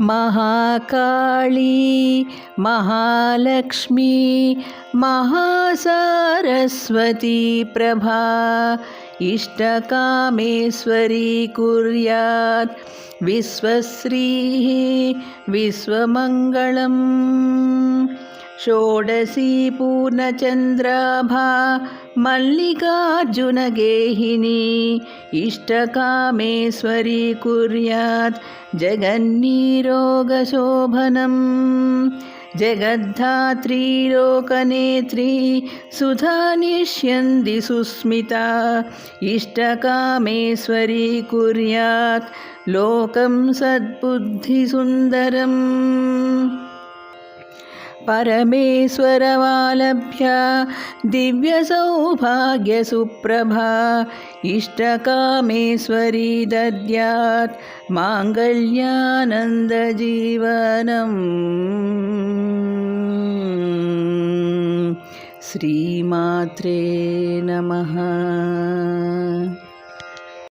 महाकाळी महालक्ष्मी महासारस्वती प्रभा इष्टकामेश्वरी कुर्यात् विश्वश्रीः विश्वमङ्गलम् षोडशी पूर्णचन्द्राभा मल्लिकार्जुनगेहिनी इष्टकामेश्वरी कुर्यात् जगन्नीरोगशोभनम्। जगद्धात्रीलोकनेत्री सुधा निष्यन्ति सुस्मिता। इष्टकामेश्वरी कुर्यात् लोकं सद्बुद्धिसुन्दरम् परमेश्वरवालभ्य दिव्यसौभाग्यसुप्रभा इष्टकामेश्वरी दद्यात् माङ्गल्यानन्दजीवनम्। श्रीमात्रे नमः